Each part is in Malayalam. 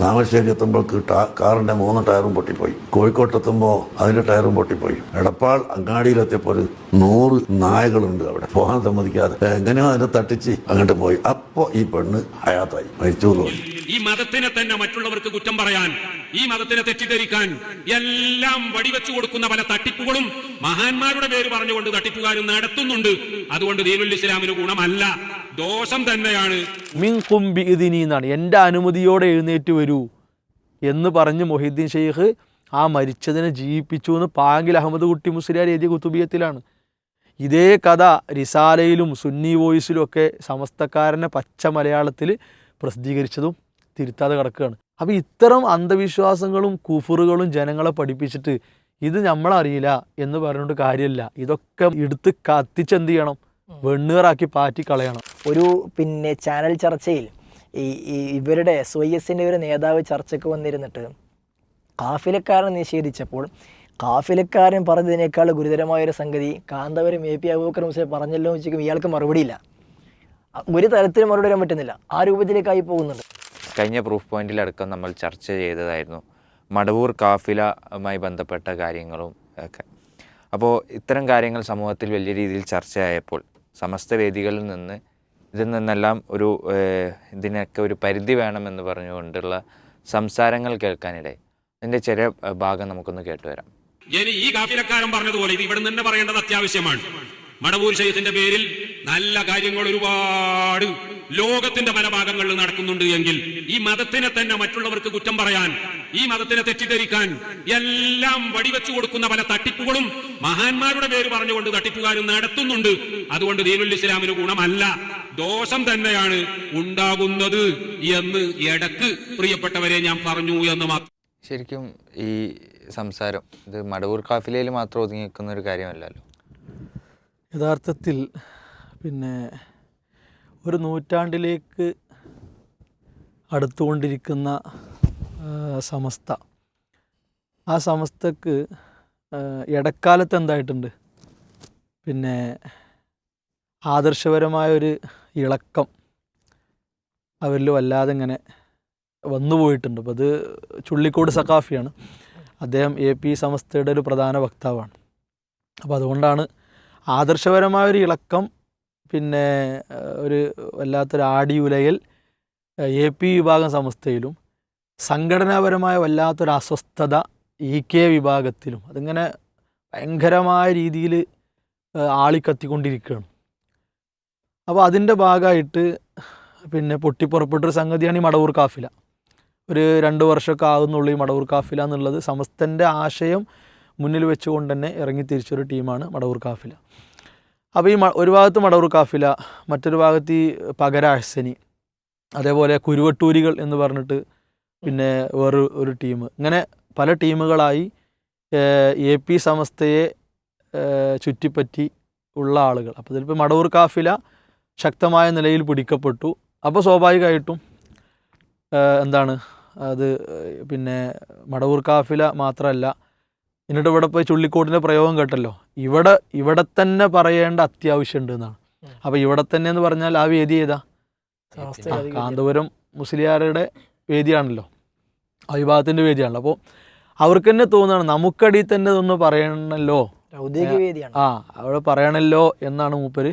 താമരശ്ശേരി എത്തുമ്പോൾ കാറിന്റെ മൂന്ന് ടയറും പൊട്ടിപ്പോയി. കോഴിക്കോട്ട് എത്തുമ്പോൾ അതിന്റെ ടയറും പൊട്ടിപ്പോയി. എടപ്പാൾ അങ്ങാടിയിലെത്തിയപ്പോൾ ഒരു നൂറ് നായകളുണ്ട് അവിടെ. പോകാൻ സമ്മതിക്കാതെ എങ്ങനെയോ അതിനെ തട്ടിച്ച് അങ്ങോട്ട് പോയി. അപ്പോൾ ഈ പെണ്ണ് അയാത്തായി. മരിച്ചു എന്ന് ഈ മതത്തിനെ തന്നെ മറ്റുള്ളവർക്ക് കുറ്റം പറയാൻ ഈ മതത്തിനെ തെറ്റിദ്ധരിക്കാൻ എല്ലാം വടിവെച്ചു കൊടുക്കുന്ന പല തട്ടിപ്പുകളും മഹാന്മാരുടെ പേര് പറഞ്ഞുകൊണ്ട് തട്ടിപ്പുകാരും നടത്തുന്നുണ്ട്. അതുകൊണ്ട് ദീനുൽ ഇസ്ലാമിന് ഗുണമല്ല. ദോഷം തന്നെയാണ്. എന്നാണ്. എന്റെ അനുമതിയോടെ എഴുന്നേറ്റ് വരൂ എന്ന് പറഞ്ഞ് മൊഹീദ്ദീൻ ഷെയ്ഖ് ആ മരിച്ചതിനെ ജീവിപ്പിച്ചു എന്ന് പാങ്കിൽ അഹമ്മദ് കുട്ടി മുസ്ലിയാർ എഴുതിയ കുത്തുബിയത്തിലാണ്. ഇതേ കഥ റിസാലയിലും സുന്നി വോയിസിലും ഒക്കെ സമസ്തക്കാരനെ പച്ച മലയാളത്തിൽ പ്രസിദ്ധീകരിച്ചതും തിരുത്താതെ കിടക്കുകയാണ്. അപ്പോൾ ഇത്തരം അന്ധവിശ്വാസങ്ങളും കുഫറുകളും ജനങ്ങളെ പഠിപ്പിച്ചിട്ട് ഇത് നമ്മളറിയില്ല എന്ന് പറഞ്ഞുകൊണ്ട് കാര്യമില്ല. ഇതൊക്കെ എടുത്ത് കത്തിച്ചെന്ത് ചെയ്യണം? വെണ്ണീറാക്കി പാറ്റി കളയണം. ഒരു പിന്നെ ചാനൽ ചർച്ചയിൽ ഈ ഈ ഇവരുടെ സൊയ്യസിന്റെ ഒരു നേതാവ് ചർച്ചയ്ക്ക് വന്നിരുന്നിട്ട് കാഫിലക്കാരൻ നിഷേധിച്ചപ്പോൾ കാഫിലക്കാരൻ പറഞ്ഞതിനേക്കാൾ ഗുരുതരമായൊരു സംഗതി കാന്തവരും എ പി അബൂബക്കർ മുസ്ലിം പറഞ്ഞല്ലോ എന്ന് ഇയാൾക്ക് മറുപടിയില്ല. ഒരു തരത്തിലും മറുപടി വരാൻ പറ്റുന്നില്ല. ആ രൂപത്തിലേക്കായി പോകുന്നുണ്ട്. കഴിഞ്ഞ പ്രൂഫ് പോയിന്റിലടക്കം നമ്മൾ ചർച്ച ചെയ്തതായിരുന്നു. മടവൂർ കാഫിലുമായി ബന്ധപ്പെട്ട കാര്യങ്ങളും ഒക്കെ. അപ്പോൾ ഇത്തരം കാര്യങ്ങൾ സമൂഹത്തിൽ വലിയ രീതിയിൽ ചർച്ചയായപ്പോൾ സമസ്ത വേദികളിൽ നിന്ന് ഇതിൽ നിന്നെല്ലാം ഒരു ഇതിനൊക്കെ ഒരു പരിധി വേണമെന്ന് പറഞ്ഞുകൊണ്ടുള്ള സംസാരങ്ങൾ കേൾക്കാനിടയായി. അതിന്റെ ചെറിയ ഭാഗം നമുക്കൊന്ന് കേട്ടുവരാം. ഈ കാഫിലക്കാരൻ പറഞ്ഞതുപോലെ ഇത് ഇവിടെ തന്നെ പറയേണ്ടത് അത്യാവശ്യമാണ്. മടവൂർ ഷെയ്ഖിന്റെ പേരിൽ നല്ല കാര്യങ്ങൾ ഒരുപാട് ലോകത്തിന്റെ പല ഭാഗങ്ങളിൽ നടക്കുന്നുണ്ട് എങ്കിൽ ഈ മതത്തിനെ തന്നെ മറ്റുള്ളവർക്ക് കുറ്റം പറയാൻ ഈ മതത്തിനെ തെറ്റിദ്ധരിക്കാൻ എല്ലാം വടിവെച്ചു കൊടുക്കുന്ന പല തട്ടിപ്പുകളും മഹാന്മാരുടെ പേര് പറഞ്ഞുകൊണ്ട് തട്ടിപ്പുകാരും നടത്തുന്നുണ്ട്. അതുകൊണ്ട് ദീനുൽ ഇസ്ലാമിന് ഗുണമല്ല. ദോഷം തന്നെയാണ് ഉണ്ടാകുന്നത് എന്ന് ഇടയ്ക്ക് പ്രിയപ്പെട്ടവരെ ഞാൻ പറഞ്ഞു എന്ന് മാത്രം. ശരിക്കും ഈ സംസാരം ഇത് മടവൂർ കാഫിലയിൽ മാത്രം ഒതുങ്ങി നിൽക്കുന്ന ഒരു കാര്യമല്ലല്ലോ. യഥാർത്ഥത്തിൽ പിന്നെ ഒരു നൂറ്റാണ്ടിലേക്ക് അടുത്തുകൊണ്ടിരിക്കുന്ന സമസ്ത. ആ സമസ്തക്ക് ഇടക്കാലത്ത് എന്തായിട്ടുണ്ട്? പിന്നെ ആദർശപരമായൊരു ഇളക്കം അവരിൽ വല്ലാതെ ഇങ്ങനെ വന്നുപോയിട്ടുണ്ട് അപ്പോൾ അത് ചുള്ളിക്കോട് സഖാഫിയാണ്. അദ്ദേഹം എ പി സമസ്തയുടെ ഒരു പ്രധാന വക്താവാണ്. അപ്പോൾ അതുകൊണ്ടാണ് ആദർശപരമായ ഒരു ഇളക്കം പിന്നെ ഒരു വല്ലാത്തൊരു ആടിയുലയൽ എ പി വിഭാഗം സമസ്തയിലും സംഘടനാപരമായ വല്ലാത്തൊരു അസ്വസ്ഥത ഇ കെ വിഭാഗത്തിലും അതിങ്ങനെ ഭയങ്കരമായ രീതിയിൽ ആളിക്കത്തിക്കൊണ്ടിരിക്കുകയാണ്. അപ്പോൾ അതിന്റെ ഭാഗമായിട്ട് പിന്നെ പൊട്ടിപ്പുറപ്പെട്ടൊരു സംഗതിയാണ് ഈ മടവൂർ കാഫില. ഒരു രണ്ട് വർഷമൊക്കെ ആകുന്നുള്ളൂ ഈ മടവൂർ കാഫില എന്നുള്ളത്. സമസ്തന്റെ ആശയം മുന്നിൽ വെച്ചുകൊണ്ട് തന്നെ ഇറങ്ങി തിരിച്ചൊരു ടീമാണ് മടവൂർ കാഫില. അപ്പോൾ ഈ ഒരു ഭാഗത്ത് മടവൂർ കാഫില മറ്റൊരു ഭാഗത്ത് ഈ പകരാഴ്സനി അതേപോലെ കുരുവട്ടൂരികൾ എന്ന് പറഞ്ഞിട്ട് പിന്നെ വേറൊരു ഒരു ടീം. ഇങ്ങനെ പല ടീമുകളായി എ പി സമസ്തയെ ചുറ്റിപ്പറ്റി ഉള്ള ആളുകൾ. അപ്പോൾ ഇതിലിപ്പോൾ മടവൂർ കാഫില ശക്തമായ നിലയിൽ പിടിക്കപ്പെട്ടു. അപ്പോൾ സ്വാഭാവികമായിട്ടും എന്താണ് അത് പിന്നെ മടവൂർ കാഫില മാത്രമല്ല എന്നിട്ട് ഇവിടെ പോയി ചുള്ളിക്കോട്ടിന്റെ പ്രയോഗം കേട്ടല്ലോ. ഇവിടെ ഇവിടെ തന്നെ പറയേണ്ട അത്യാവശ്യമുണ്ട് എന്നാണ്. അപ്പോൾ ഇവിടെ തന്നെ എന്ന് പറഞ്ഞാൽ ആ വേദി ഏതാ? കാന്തപുരം മുസ്ലിയാരുടെ വേദിയാണല്ലോ. ആ വിഭാഗത്തിന്റെ വേദിയാണല്ലോ. അപ്പോൾ അവർക്ക് തന്നെ തോന്നുകയാണ് നമുക്കടിയിൽ തന്നെ ഇതൊന്ന് പറയണല്ലോ. ആ അവിടെ പറയണല്ലോ എന്നാണ് മൂപ്പര്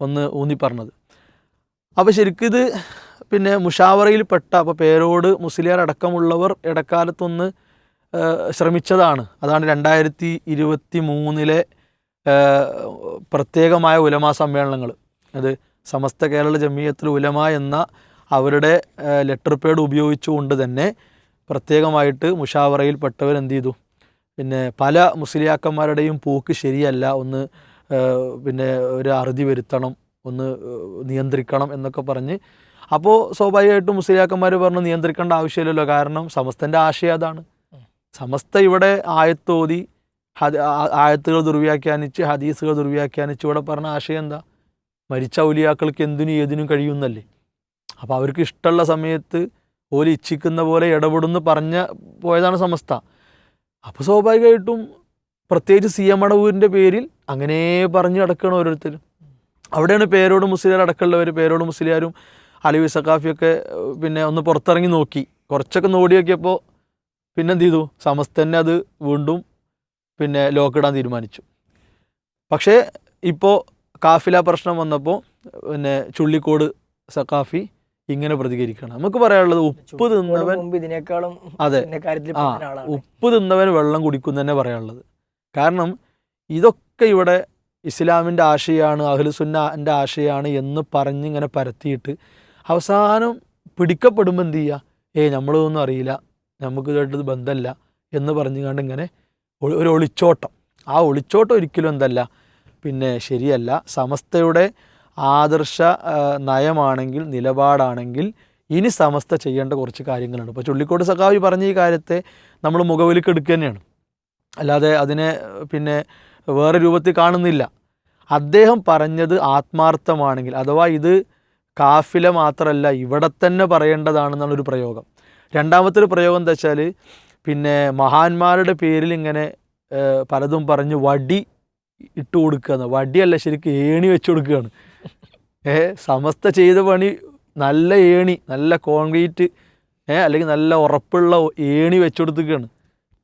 ഒന്ന് ഊന്നി പറഞ്ഞത് അപ്പോൾ ശരിക്കും ഇത് പിന്നെ മുഷാവറയിൽപ്പെട്ട അപ്പോൾ പേരോട് മുസ്ലിയാർ അടക്കമുള്ളവർ ഇടക്കാലത്തൊന്ന് ശ്രമിച്ചതാണ്. അതാണ് രണ്ടായിരത്തി ഇരുപത്തി മൂന്നിലെ പ്രത്യേകമായ ഉലമാ സമ്മേളനങ്ങൾ അത് സമസ്ത കേരള ജമീയത്തിൽ ഉലമ എന്ന അവരുടെ ലെറ്റർ പേഡ് ഉപയോഗിച്ചുകൊണ്ട് തന്നെ പ്രത്യേകമായിട്ട് മുഷാവറയിൽപ്പെട്ടവർ എന്ത് ചെയ്തു? പിന്നെ പല മുസ്ലിയാക്കന്മാരുടെയും പോക്ക് ശരിയല്ല. ഒന്ന് പിന്നെ ഒരു അറുതി വരുത്തണം ഒന്ന് നിയന്ത്രിക്കണം എന്നൊക്കെ പറഞ്ഞ്. അപ്പോൾ സ്വാഭാവികമായിട്ടും മുസ്ലിയാക്കന്മാർ പറഞ്ഞ് നിയന്ത്രിക്കേണ്ട ആവശ്യമില്ലല്ലോ. കാരണം സമസ്തന്റെ ആശയം അതാണ്. സമസ്ത ഇവിടെ ആയത്തോതി ആയത്തുകൾ ദുർവ്യാഖ്യാനിച്ച് ഹദീസുകൾ ദുർവ്യാഖ്യാനിച്ച് ഇവിടെ പറഞ്ഞ ആശയം എന്താ? മരിച്ച ഔലിയാക്കൾക്ക് എന്തിനും ഏതിനും കഴിയുന്നല്ലേ? അപ്പോൾ അവർക്ക് ഇഷ്ടമുള്ള സമയത്ത് ഓൽ ഇച്ഛിക്കുന്ന പോലെ ഇടപെടുന്നു പറഞ്ഞ പോയതാണ് സമസ്ത. അപ്പോൾ സ്വാഭാവികമായിട്ടും പ്രത്യേകിച്ച് സി എം അടവൂരിന്റെ പേരിൽ അങ്ങനെ പറഞ്ഞ് കിടക്കണം ഓരോരുത്തരും. അവിടെയാണ് പേരോട് മുസ്ലിയാർ അടക്കമുള്ളവർ പേരോട് മുസ്ലിയാരും അലി സഖാഫിയൊക്കെ പിന്നെ ഒന്ന് പുറത്തിറങ്ങി നോക്കി. കുറച്ചൊക്കെ നോടി നോക്കിയപ്പോൾ പിന്നെ എന്ത് ചെയ്തു സമസ്തന്നെ അത് വീണ്ടും പിന്നെ ലോക്കിടാൻ തീരുമാനിച്ചു. പക്ഷേ ഇപ്പോൾ കാഫില പ്രശ്നം വന്നപ്പോൾ പിന്നെ ചുള്ളിക്കോട് സക്കാഫി ഇങ്ങനെ പ്രതികരിക്കണം. നമുക്ക് പറയാനുള്ളത് ഉപ്പ് തിന്നവൻ ഇതിനേക്കാളും അതെ. ആ ഉപ്പ് തിന്നവൻ വെള്ളം കുടിക്കും തന്നെ പറയാനുള്ളത്. കാരണം ഇതൊക്കെ ഇവിടെ ഇസ്ലാമിന്റെ ആശയമാണ് അഹ്ലുസുന്നന്റെ ആശയമാണ് എന്ന് പറഞ്ഞിങ്ങനെ പരത്തിയിട്ട് അവസാനം പിടിക്കപ്പെടുമ്പോൾ എന്ത് ചെയ്യുക ഏയ് നമ്മളതൊന്നും അറിയില്ല. നമുക്ക് ഇതായിട്ട് ബന്ധമല്ല എന്ന് പറഞ്ഞുകൊണ്ട് ഇങ്ങനെ ഒരു ഒളിച്ചോട്ടം. ആ ഒളിച്ചോട്ടം ഒരിക്കലും എന്തല്ല പിന്നെ ശരിയല്ല. സമസ്തയുടെ ആദർശ നയമാണെങ്കിൽ നിലപാടാണെങ്കിൽ ഇനി സമസ്ത ചെയ്യേണ്ട കുറച്ച് കാര്യങ്ങളുണ്ട്. ഇപ്പോൾ ചുള്ളിക്കോട് സഖാവി പറഞ്ഞ ഈ കാര്യത്തെ നമ്മൾ മുഖവിലേക്ക് എടുക്കുക തന്നെയാണ് അല്ലാതെ അതിനെ പിന്നെ വേറെ രൂപത്തിൽ കാണുന്നില്ല. അദ്ദേഹം പറഞ്ഞത് ആത്മാർത്ഥമാണെങ്കിൽ അഥവാ ഇത് കാഫില മാത്രമല്ല ഇവിടെ തന്നെ പറയേണ്ടതാണെന്നുള്ളൊരു പ്രയോഗം. രണ്ടാമത്തെ ഒരു പ്രയോഗം എന്താ വെച്ചാൽ പിന്നെ മഹാന്മാരുടെ പേരിൽ ഇങ്ങനെ പലതും പറഞ്ഞ് വടി ഇട്ട് കൊടുക്കുകയെന്ന് വടിയല്ല ശരിക്കും ഏണി വെച്ച് കൊടുക്കുകയാണ് ഏ സമസ്ത ചെയ്ത പണി നല്ല ഏണി നല്ല കോൺക്രീറ്റ് ഏ അല്ലെങ്കിൽ നല്ല ഉറപ്പുള്ള ഏണി വെച്ച് കൊടുക്കുകയാണ്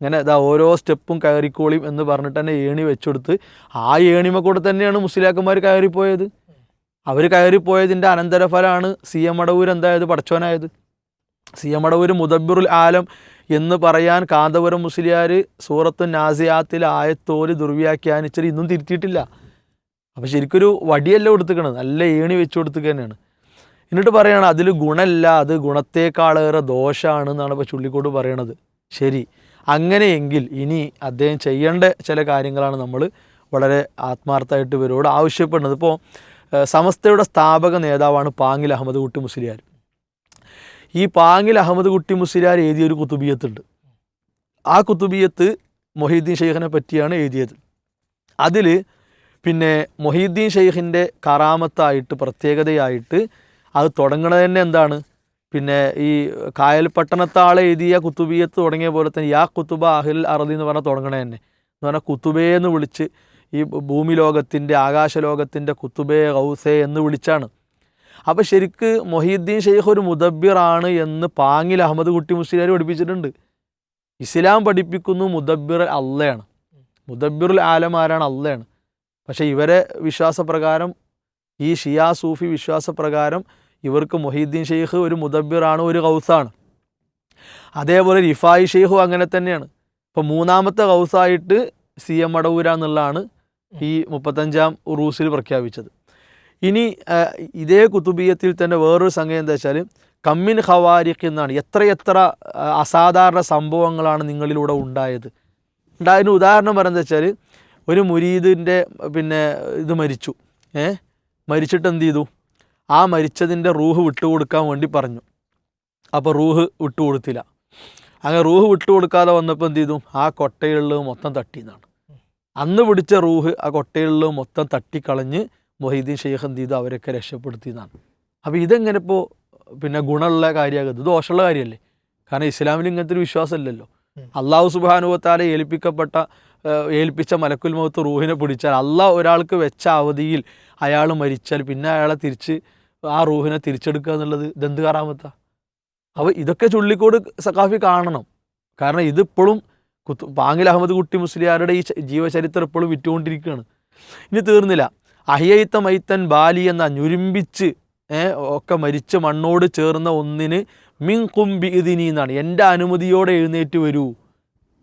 ഇങ്ങനെ ഇതാ ഓരോ സ്റ്റെപ്പും കയറിക്കോളിയും എന്ന് പറഞ്ഞിട്ട് തന്നെ ഏണി വെച്ചെടുത്ത് ആ ഏണിമ കൂടെ തന്നെയാണ് മുസ്ലിയാക്കന്മാർ കയറിപ്പോയത്. അവർ കയറിപ്പോയതിന്റെ അനന്തരഫലമാണ് സി എം അടവൂർ എന്തായത് പടച്ചോനായത്. സി എം അടവൂർ മുദബിറുൽ ആലം എന്ന് പറയാൻ കാന്തപുരം മുസ്ലിയാർ സൂറത്തു നാസിയാത്തിൽ ആയത്തോൽ ദുർവ്യാഖ്യാനിച്ചത് ഇന്നും തിരുത്തിയിട്ടില്ല. അപ്പോൾ ശരിക്കൊരു വടിയല്ല കൊടുത്തുക്കണത്. നല്ല ഏണി വെച്ച് കൊടുത്തുക തന്നെയാണ് എന്നിട്ട് പറയുകയാണ് അതിൽ ഗുണമല്ല അത് ഗുണത്തേക്കാളേറെ ദോഷമാണ് എന്നാണ് ഇപ്പോൾ ചുള്ളിക്കോട് പറയണത്. ശരി. അങ്ങനെയെങ്കിൽ ഇനി അദ്ദേഹം ചെയ്യേണ്ട ചില കാര്യങ്ങളാണ് നമ്മൾ വളരെ ആത്മാർത്ഥമായിട്ട് ഇവരോട് ആവശ്യപ്പെടുന്നത്. ഇപ്പോൾ സമസ്തയുടെ സ്ഥാപക നേതാവാണ് പാങ്ങിൽ അഹമ്മദ് കുട്ടി മുസ്ലിയാർ ഈ പാങ്ങിൽ അഹമ്മദ് കുട്ടി മുസ്ലിയാർ എഴുതിയൊരു കുത്തുബിയത്തുണ്ട്. ആ കുത്തുബിയത്ത് മൊഹീദ്ദീൻ ഷെയ്ഖിനെ പറ്റിയാണ് എഴുതിയത്. അതിൽ പിന്നെ മൊഹീദ്ദീൻ ഷെയ്ഖിന്റെ കറാമത്തായിട്ട് പ്രത്യേകതയായിട്ട് അത് തുടങ്ങണത് തന്നെ എന്താണ്? പിന്നെ ഈ കായൽ പട്ടണത്താളെ എഴുതിയ കുത്തുബിയത്ത് തുടങ്ങിയ പോലെ തന്നെ യാ കുത്തുബ അഹിൽ അറദി എന്ന് പറഞ്ഞാൽ തുടങ്ങണേ തന്നെ. എന്ന് പറഞ്ഞാൽ കുത്തുബേ എന്ന് വിളിച്ച് ഈ ഭൂമി ലോകത്തിന്റെ ആകാശ ലോകത്തിന്റെ കുത്തുബേ ഗൗസേ എന്ന് വിളിച്ചാണ്. അപ്പോൾ ശരിക്ക് മൊഹീദ്ദീൻ ഷെയ്ഖ് ഒരു മുദബ്ബിറാണ് എന്ന് പാങ്ങിൽ അഹമ്മദ് കുട്ടി മുസ്ലിയാർ പഠിപ്പിച്ചിട്ടുണ്ട്. ഇസ്ലാം പഠിപ്പിക്കുന്നു മുദബ്ബിർ അള്ളയാണ്. മുദബ്ബിറുൽ ആലമാരാണ് അള്ളയാണ്. പക്ഷേ ഇവരെ വിശ്വാസപ്രകാരം ഈ ഷിയാ സൂഫി വിശ്വാസപ്രകാരം ഇവർക്ക് മൊഹീദ്ദീൻ ഷെയ്ഖ് ഒരു മുദബ്ബിറാണ് ഒരു ഗൗസാണ്. അതേപോലെ റിഫായി ഷെയ്ഖും അങ്ങനെ തന്നെയാണ്. ഇപ്പോൾ മൂന്നാമത്തെ ഗൗസായിട്ട് സി എം അടവൂര എന്നുള്ളതാണ് ഈ മുപ്പത്തഞ്ചാം ഉറൂസിൽ പ്രഖ്യാപിച്ചത്. ഇനി ഇതേ കുത്തുബീയത്തിൽ തന്നെ വേറൊരു സംഗതി എന്താ വെച്ചാൽ കമ്മിൻ ഹവാരിക്ക് എന്നാണ്. എത്രയെത്ര അസാധാരണ സംഭവങ്ങളാണ് നിങ്ങളിലൂടെ ഉണ്ടായത്. ഉണ്ടായതിന് ഉദാഹരണം പറയുന്നത് വെച്ചാൽ ഒരു മുരീദിന്റെ പിന്നെ ഇത് മരിച്ചു. ഏ? മരിച്ചിട്ട് എന്ത് ചെയ്തു? ആ മരിച്ചതിന്റെ റൂഹ് വിട്ടുകൊടുക്കാൻ വേണ്ടി പറഞ്ഞു. അപ്പോൾ റൂഹ് വിട്ടുകൊടുത്തില്ല. അങ്ങനെ റൂഹ് വിട്ടുകൊടുക്കാതെ വന്നപ്പോൾ എന്ത് ചെയ്തു? ആ കൊട്ടയുള്ളത് മൊത്തം തട്ടിയെന്നാണ് അന്ന് പിടിച്ച റൂഹ് ആ കൊട്ടയുള്ളത് മൊത്തം തട്ടിക്കളഞ്ഞ് മൊഹീദ്ദീൻ ഷെയ്ഖ് എന്ത് ചെയ്തു അവരൊക്കെ രക്ഷപ്പെടുത്തിയതാണ് അപ്പോൾ ഇതെങ്ങനെ ഇപ്പോൾ പിന്നെ ഗുണമുള്ള കാര്യമാകുന്നത് ദോഷമുള്ള കാര്യമല്ലേ? കാരണം ഇസ്ലാമിൽ ഇങ്ങനത്തെ ഒരു വിശ്വാസമില്ലല്ലോ. അള്ളാഹു സുബാനുവത്താലെ ഏൽപ്പിക്കപ്പെട്ട ഏൽപ്പിച്ച മലക്കുൽ മുഖത്ത് റൂഹിനെ പിടിച്ചാൽ അള്ളാഹ് ഒരാൾക്ക് വെച്ച അവധിയിൽ അയാൾ മരിച്ചാൽ പിന്നെ അയാളെ തിരിച്ച് ആ റൂഹിനെ തിരിച്ചെടുക്കുക എന്നുള്ളത് ഇതെന്ത് കാറാമത്ത അപ്പോൾ ഇതൊക്കെ ചുള്ളിക്കോട് സഖാഫി കാണണം. കാരണം ഇതിപ്പോഴും കുത്തു പാങ്ങിൽ അഹമ്മദ് കുട്ടി മുസ്ലിയാരുടെ ഈ ജീവചരിത്രം ഇപ്പോഴും വിറ്റുകൊണ്ടിരിക്കുകയാണ്. ഇനി തീർന്നില്ല. അഹിയൈത്ത മൈത്തൻ ബാലി എന്ന ഞുരുമ്പിച്ച് ഒക്കെ മരിച്ച മണ്ണോട് ചേർന്ന ഒന്നിന് മിൻ കുംബി ഇതിനി എന്നാണ്. എന്റെ അനുമതിയോടെ എഴുന്നേറ്റ് വരൂ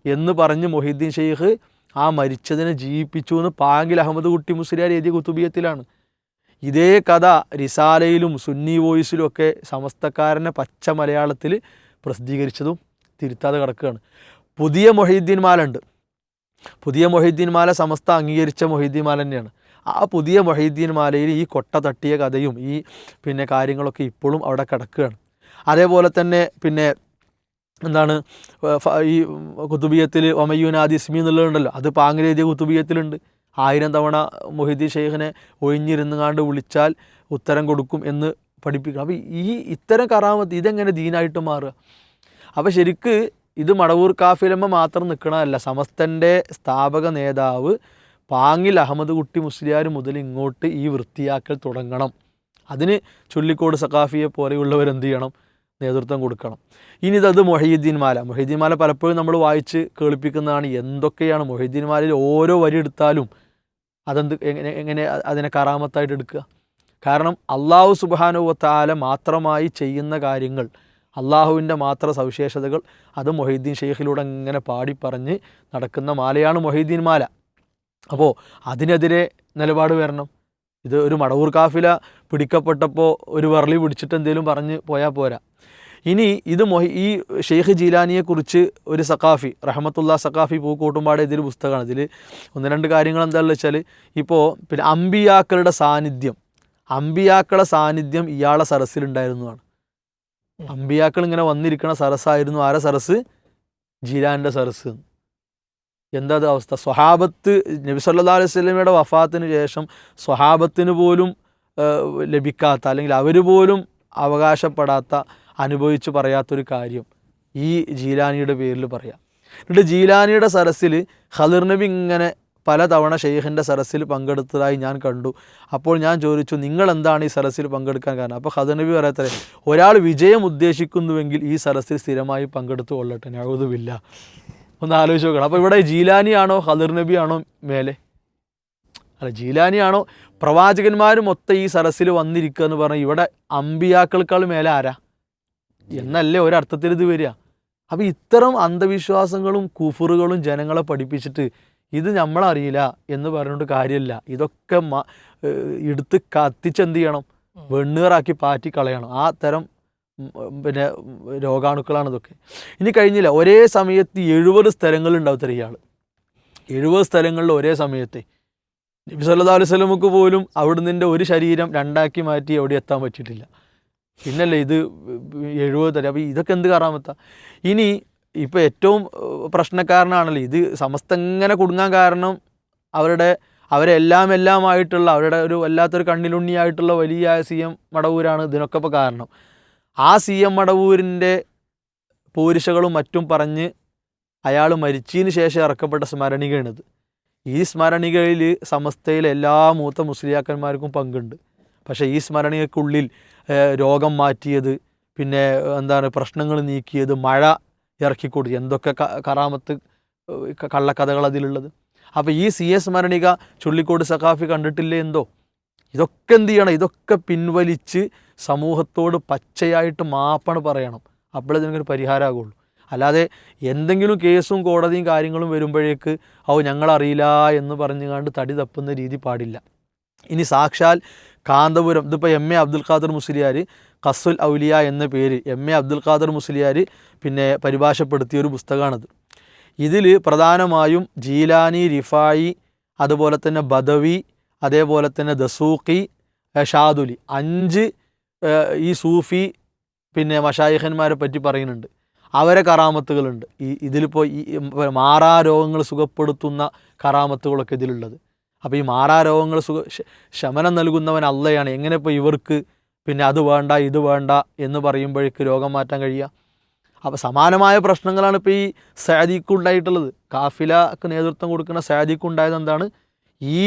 എന്ന് പറഞ്ഞ് മൊഹീദ്ദീൻ ഷെയ്ഖ് ആ മരിച്ചതിനെ ജീവിപ്പിച്ചു എന്ന് പാങ്കിൽ അഹമ്മദ് കുട്ടി മുസ്ലിയാർ എഴുതിയ കുത്തുബിയത്തിലാണ്. ഇതേ കഥ റിസാലയിലും സുന്നി വോയിസിലും ഒക്കെ സമസ്തക്കാരനെ പച്ച മലയാളത്തിൽ പ്രസിദ്ധീകരിച്ചതും തിരുത്താതെ കിടക്കുകയാണ്. പുതിയ മൊഹീദ്ദീൻ മാലുണ്ട് പുതിയ മൊഹീദ്ദീൻ മാല സമസ്ത അംഗീകരിച്ച മൊഹീദ്ദീൻ മാല തന്നെയാണ്. ആ പുതിയ മൊഹീദ്ദീൻ മാലയിൽ ഈ കൊട്ട തട്ടിയ കഥയും ഈ പിന്നെ കാര്യങ്ങളൊക്കെ ഇപ്പോഴും അവിടെ കിടക്കുകയാണ്. അതേപോലെ തന്നെ പിന്നെ എന്താണ് ഈ കുത്തുബിയത്തിൽ ഒമയ്യൂനാദി ഇസ്മി എന്നുള്ളതുണ്ടല്ലോ അത് പാങ്ങിലെഴുതിയ കുത്തുബിയത്തിലുണ്ട് ആയിരം തവണ മൊഹീദ്ദീൻ ഷെയ്ഖിനെ ഒഴിഞ്ഞിരുന്നുകാണ്ട് വിളിച്ചാൽ ഉത്തരം കൊടുക്കും എന്ന് പഠിപ്പിക്കണം. അപ്പോൾ ഈ ഇത്തരം കറാമത്ത് ഇതെങ്ങനെ ദീനായിട്ട് മാറുക? അപ്പോൾ ശരിക്ക് ഇത് മടവൂർ കാഫിലമ്മ മാത്രം നിൽക്കണമല്ല സമസ്തന്റെ സ്ഥാപക നേതാവ് പാങ്ങിൽ അഹമ്മദ് കുട്ടി മുസ്ലിയാർ മുതൽ ഇങ്ങോട്ട് ഈ വൃത്തിയാക്കൽ തുടങ്ങണം. അതിന് ചുള്ളിക്കോട് സഖാഫിയെ പോലെയുള്ളവർ എന്ത് ചെയ്യണം? നേതൃത്വം കൊടുക്കണം. ഇനി ഇതത് മൊഹീദ്ദീൻ മാല. മൊഹീദ്ദീൻ മാല പലപ്പോഴും നമ്മൾ വായിച്ച് കേൾപ്പിക്കുന്നതാണ് എന്തൊക്കെയാണ് മൊഹീദ്ദീൻ മാലയിൽ ഓരോ വരി എടുത്താലും അതെന്ത് എങ്ങനെ എങ്ങനെ അതിനെ കറാമത്തായിട്ട് എടുക്കുക? കാരണം അള്ളാഹു സുബാനുവത്താല മാത്രമായി ചെയ്യുന്ന കാര്യങ്ങൾ അള്ളാഹുവിന്റെ മാത്ര സവിശേഷതകൾ അത് മൊഹീദ്ദീൻ ഷെയ്ഖിലൂടെ ഇങ്ങനെ പാടി പറഞ്ഞ് നടക്കുന്ന മാലയാണ് മൊഹീദ്ദീൻ മാല. അപ്പോൾ അതിനെതിരെ നിലപാട് വരണം. ഇത് ഒരു മടവൂർ കാഫില പിടിക്കപ്പെട്ടപ്പോൾ ഒരു വറളി പിടിച്ചിട്ട് എന്തെങ്കിലും പറഞ്ഞ് പോയാൽ പോരാ. ഇനി ഇത് മൊഹി ഈ ഷെയ്ഖ് ജീലാനിയെക്കുറിച്ച് ഒരു സഖാഫി റഹമത്തുള്ള സഖാഫി പൂക്കൂട്ടുംപാട് ഇതിൽ പുസ്തകമാണ്. ഇതിൽ ഒന്ന് രണ്ട് കാര്യങ്ങൾ എന്താണെന്ന് വെച്ചാൽ ഇപ്പോൾ പിന്നെ അമ്പിയാക്കളുടെ സാന്നിധ്യം അമ്പിയാക്കളെ സാന്നിധ്യം ഇയാളെ സരസിലുണ്ടായിരുന്നതാണ് അമ്പിയാക്കൾ ഇങ്ങനെ വന്നിരിക്കുന്ന സരസായിരുന്നു ആരെ സരസ് ജീലാന്റെ സരസ് എന്താ അവസ്ഥ? സ്വഹാബത്ത് നബി സല്ലാ അലൈഹി സ്വലമയുടെ വഫാത്തിന് ശേഷം സ്വഹാബത്തിന് പോലും ലഭിക്കാത്ത അല്ലെങ്കിൽ അവർ പോലും അവകാശപ്പെടാത്ത അനുഭവിച്ച് പറയാത്തൊരു കാര്യം ഈ ജീലാനിയുടെ പേരിൽ പറയാം. എന്നിട്ട് ജീലാനിയുടെ സരസിൽ ഖദിർ നബി ഇങ്ങനെ പലതവണ ഷെയ്ഖിന്റെ സരസിൽ പങ്കെടുത്തതായി ഞാൻ കണ്ടു. അപ്പോൾ ഞാൻ ചോദിച്ചു നിങ്ങൾ എന്താണ് ഈ സരസിൽ പങ്കെടുക്കാൻ കാരണം? അപ്പോൾ ഖദിർ നബി പറയത്തേ ഒരാൾ വിജയം ഉദ്ദേശിക്കുന്നുവെങ്കിൽ ഈ സരസിൽ സ്ഥിരമായി പങ്കെടുത്തു കൊള്ളട്ടെ ഞാവുതുമില്ല ഒന്ന് ആലോചിച്ച് നോക്കണം. അപ്പോൾ ഇവിടെ ജീലാനിയാണോ ഹദർ ആണോ മേലെ? അല്ല ജീലാനിയാണോ പ്രവാചകന്മാർ പ്രവാചകന്മാരും മൊത്തം ഈ സരസിൽ വന്നിരിക്കുക എന്ന് പറഞ്ഞാൽ ഇവിടെ അമ്പിയാക്കൾക്കാൾ മേലെ ആരാ? എന്നല്ലേ ഒരർത്ഥത്തിൽ ഇത് വരിക. അപ്പോൾ ഇത്തരം അന്ധവിശ്വാസങ്ങളും കുഫറുകളും ജനങ്ങളെ പഠിപ്പിച്ചിട്ട് ഇത് നമ്മളറിയില്ല എന്ന് പറഞ്ഞുകൊണ്ട് കാര്യമില്ല. ഇതൊക്കെ എടുത്ത് കത്തിച്ചെന്ത് ചെയ്യണം? വെണ്ണീറാക്കി പാറ്റി കളയണം ആ തരം പിന്നെ രോഗാണുക്കളാണ് ഇതൊക്കെ. ഇനി കഴിഞ്ഞില്ല. ഒരേ സമയത്ത് എഴുപത് സ്ഥലങ്ങളുണ്ടാവും ഇയാൾ എഴുപത് സ്ഥലങ്ങളിൽ ഒരേ സമയത്ത്. നബി സല്ലാ അലൈഹി സ്വലമുക്ക് പോലും അവിടുന്ന് ഒരു ശരീരം രണ്ടാക്കി മാറ്റി എവിടെ എത്താൻ പറ്റിയിട്ടില്ല. പിന്നല്ലേ ഇത് എഴുപത് തരം. അപ്പോൾ ഇതൊക്കെ എന്ത് കറാമത്ത ഇനി ഇപ്പോൾ ഏറ്റവും പ്രശ്നക്കാരനാണല്ലോ. ഇത് സമസ്ത ഇങ്ങനെ കുടുങ്ങാൻ കാരണം അവരുടെ അവരെല്ലാം എല്ലാമായിട്ടുള്ള അവരുടെ ഒരു വല്ലാത്തൊരു കണ്ണിലുണ്ണിയായിട്ടുള്ള വലിയ സി എം മടവൂരാണ് ഇതിനൊക്കെ ഇപ്പോൾ കാരണം. ആ സി എം മടവൂരിന്റെ പൂരിശകളും മറ്റും പറഞ്ഞ് അയാൾ മരിച്ചതിന് ശേഷം ഇറക്കപ്പെട്ട സ്മരണികയാണിത്. ഈ സ്മരണികയിൽ സമസ്തയിലെ എല്ലാ മൂത്ത മുസ്ലിയാക്കന്മാർക്കും പങ്കുണ്ട്. പക്ഷേ ഈ സ്മരണികൾക്കുള്ളിൽ രോഗം മാറ്റിയത് പിന്നെ എന്താണ് പ്രശ്നങ്ങൾ നീക്കിയത് മഴ ഇറക്കിക്കൊടുത്തു എന്തൊക്കെ കറാമത്ത് കള്ളക്കഥകൾ അതിലുള്ളത്. അപ്പോൾ ഈ സി എസ് സ്മരണിക ചുള്ളിക്കോട് സഖാഫി കണ്ടിട്ടില്ലേ എന്തോ? ഇതൊക്കെ എന്ത് ചെയ്യണം? ഇതൊക്കെ പിൻവലിച്ച് സമൂഹത്തോട് പച്ചയായിട്ട് മാപ്പാണ് പറയണം. അപ്പോഴേ ഇതിനൊരു പരിഹാരമാകുള്ളൂ അല്ലാതെ എന്തെങ്കിലും കേസും കോടതിയും കാര്യങ്ങളും വരുമ്പോഴേക്ക് ഓ ഞങ്ങളറിയില്ല എന്ന് പറഞ്ഞുകൊണ്ട് തടി തപ്പുന്ന രീതി പാടില്ല. ഇനി സാക്ഷാൽ കാന്തപുരം ഇതിപ്പോൾ എം എ അബ്ദുൽ ഖാദർ മുസ്ലിയാർ കസുൽ ഔലിയ എന്ന പേര് എം എ അബ്ദുൽ ഖാദർ മുസ്ലിയാർ പിന്നെ പരിഭാഷപ്പെടുത്തിയ ഒരു പുസ്തകമാണിത്. ഇതിൽ പ്രധാനമായും ജീലാനി റിഫായി അതുപോലെ തന്നെ ബദവി അതേപോലെ തന്നെ ദസൂഖി ഷാദുലി. അഞ്ച് ഈ സൂഫി പിന്നെ മഷായിഖന്മാരെ പറ്റി പറയുന്നുണ്ട്. അവരെ കറാമത്തുകളുണ്ട്. ഈ ഇതിലിപ്പോൾ ഈ മാറാ രോഗങ്ങൾ സുഖപ്പെടുത്തുന്ന കറാമത്തുകളൊക്കെ ഇതിലുള്ളത്. അപ്പോൾ ഈ മാറാ രോഗങ്ങൾ സുഖ ശമനം നൽകുന്നവൻ അല്ലയാണ് എങ്ങനെ ഇപ്പോൾ ഇവർക്ക് പിന്നെ അത് വേണ്ട ഇത് വേണ്ട എന്ന് പറയുമ്പോഴേക്ക് രോഗം മാറ്റാൻ കഴിയുക? അപ്പോൾ സമാനമായ പ്രശ്നങ്ങളാണ് ഇപ്പോൾ ഈ സാദിക്കുണ്ടായിട്ടുള്ളത് കാഫിലക്ക് നേതൃത്വം കൊടുക്കുന്ന സാദിക്കുണ്ടായത് എന്താണ്? ഈ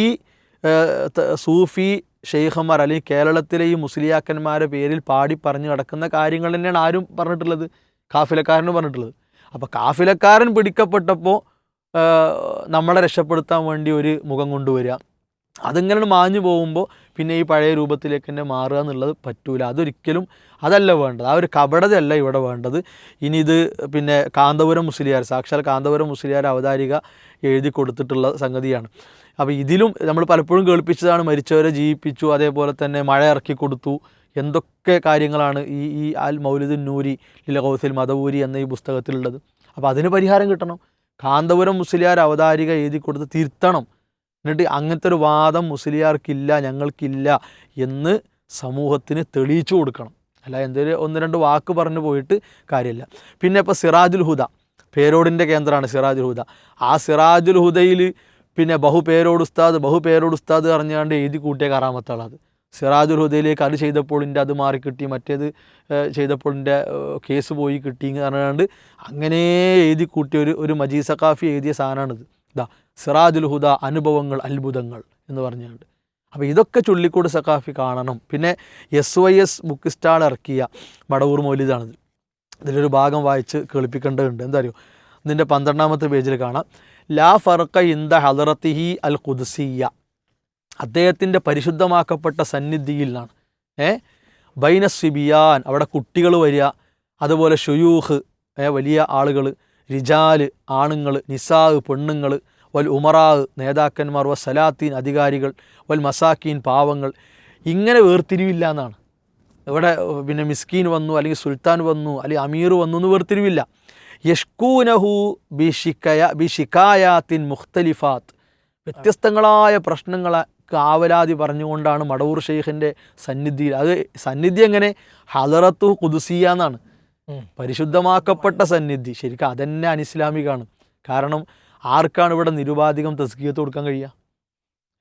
സൂഫി ഷെയ്ഖന്മാർ അല്ലെങ്കിൽ കേരളത്തിലെ ഈ മുസ്ലിയാക്കന്മാരെ പേരിൽ പാടി പറഞ്ഞു നടക്കുന്ന കാര്യങ്ങൾ തന്നെയാണ് ആരും പറഞ്ഞിട്ടുള്ളത്. കാഫിലക്കാരനും പറഞ്ഞിട്ടുള്ളത്. അപ്പോൾ കാഫിലക്കാരൻ പിടിക്കപ്പെട്ടപ്പോൾ നമ്മളെ രക്ഷപ്പെടുത്താൻ വേണ്ടി ഒരു മുഖം കൊണ്ടുവരിക. അതിങ്ങനെ മാഞ്ഞു പോകുമ്പോൾ പിന്നെ ഈ പഴയ രൂപത്തിലേക്ക് തന്നെ മാറുക എന്നുള്ളത് പറ്റൂല. അതൊരിക്കലും അതല്ല വേണ്ടത്. ആ ഒരു കപടതയല്ല ഇവിടെ വേണ്ടത്. ഇനി ഇത് പിന്നെ കാന്തപുരം മുസ്ലിയാർ സാക്ഷാൽ കാന്തപുരം മുസ്ലിയാർ അവതാരിക എഴുതി കൊടുത്തിട്ടുള്ള സംഗതിയാണ്. അപ്പോൾ ഇതിലും നമ്മൾ പലപ്പോഴും കേൾപ്പിച്ചതാണ് മരിച്ചവരെ ജീവിപ്പിച്ചു അതേപോലെ തന്നെ മഴ ഇറക്കി കൊടുത്തു. എന്തൊക്കെ കാര്യങ്ങളാണ് ഈ ഈ അൽ മൗലിദുൻ നൂരി ലിലകൗസിൽ മതപൂരി എന്ന ഈ പുസ്തകത്തിലുള്ളത്. അപ്പോൾ അതിന് പരിഹാരം കിട്ടണം. കാന്തപുരം മുസ്ലിയാർ അവതാരിക എഴുതി കൊടുത്ത് തിരുത്തണം. എന്നിട്ട് അങ്ങനത്തെ ഒരു വാദം മുസ്ലിയാർക്കില്ല ഞങ്ങൾക്കില്ല എന്ന് സമൂഹത്തിന് തെളിയിച്ചു കൊടുക്കണം. അല്ല എന്തൊരു ഒന്ന് രണ്ട് വാക്ക് പറഞ്ഞു പോയിട്ട് കാര്യമില്ല. പിന്നെ ഇപ്പോൾ സിറാജുൽ ഹുദ പേരോടിന്റെ കേന്ദ്രമാണ് സിറാജുൽ ഹുദ. ആ സിറാജുൽ ഹുദയിൽ പിന്നെ ബഹുപേരോട് ഉസ്താദ് ബഹുപേരോട് ഉസ്താദ് അറിഞ്ഞാണ്ട് എഴുതി കൂട്ടിയ കറാമത്താണ് അത്. സിറാജുൽ ഹുദയിലേക്ക് അത് ചെയ്തപ്പോൾ എന്റെ അത് മാറി കിട്ടി മറ്റേത് ചെയ്തപ്പോൾ എന്റെ കേസ് പോയി കിട്ടി എന്ന് പറഞ്ഞാണ്ട് അങ്ങനെ എഴുതി കൂട്ടിയ ഒരു ഒരു മജീദ് എഴുതിയ സാധനമാണിത്. ഇതാ സിറാജുൽ ഹുദ അനുഭവങ്ങൾ അത്ഭുതങ്ങൾ എന്ന് പറഞ്ഞുകൊണ്ട് അപ്പോൾ ഇതൊക്കെ ചുള്ളിക്കൂട് സഖാഫി കാണണം. പിന്നെ S Y S book stall ഇറക്കിയ മടവൂർ മൗലിദാണിത്. ഇതിലൊരു ഭാഗം വായിച്ച് കേൾപ്പിക്കേണ്ടതുണ്ട്. എന്താ അറിയോ? ഇതിന്റെ പന്ത്രണ്ടാമത്തെ പേജിൽ കാണാം. ലാ ഫർക്ക ഇന്ദ ഹദറത്തിഹി അൽ ഖുദ്സിയ അദ്ദേഹത്തിന്റെ പരിശുദ്ധമാക്കപ്പെട്ട സന്നിധിയിലാണ്. ഏ? ബൈന സിബിയാൻ അവിടെ കുട്ടികൾ വരിക. അതുപോലെ ഷുയൂഹ് വലിയ ആളുകൾ റിജാൽ ആണുങ്ങൾ നിസാഹ് പെണ്ണുങ്ങൾ വൽ ഉമറാഹ് നേതാക്കന്മാർ. വ സലാത്തീൻ അധികാരികൾ. വൽ മസാക്കീൻ പാവങ്ങൾ. ഇങ്ങനെ വേർതിരിവില്ല എന്നാണ് ഇവിടെ പിന്നെ മിസ്കീൻ വന്നു അല്ലെങ്കിൽ സുൽത്താൻ വന്നു അല്ലെങ്കിൽ അമീർ വന്നു എന്ന് വേർതിരിവില്ല. യഷ്കൂനഹു ബിഷിക്കയ ബിഷിക്കായാത്തിൻ മുഖ്തലിഫാത്ത്. വ്യത്യസ്തങ്ങളായ പ്രശ്നങ്ങളെ കാവലാതി പറഞ്ഞുകൊണ്ടാണ് മടവൂർ ഷെയ്ഖിന്റെ സന്നിധിയിൽ. അത് സന്നിധി എങ്ങനെ? ഹലറത്തു കുതുസിയ എന്നാണ്. പരിശുദ്ധമാക്കപ്പെട്ട സന്നിധി. ശരിക്കും അതന്നെ അനിസ്ലാമികാണ്. കാരണം ആർക്കാണ് ഇവിടെ നിരുപാധികം തസ്കീയത്ത് കൊടുക്കാൻ കഴിയുക?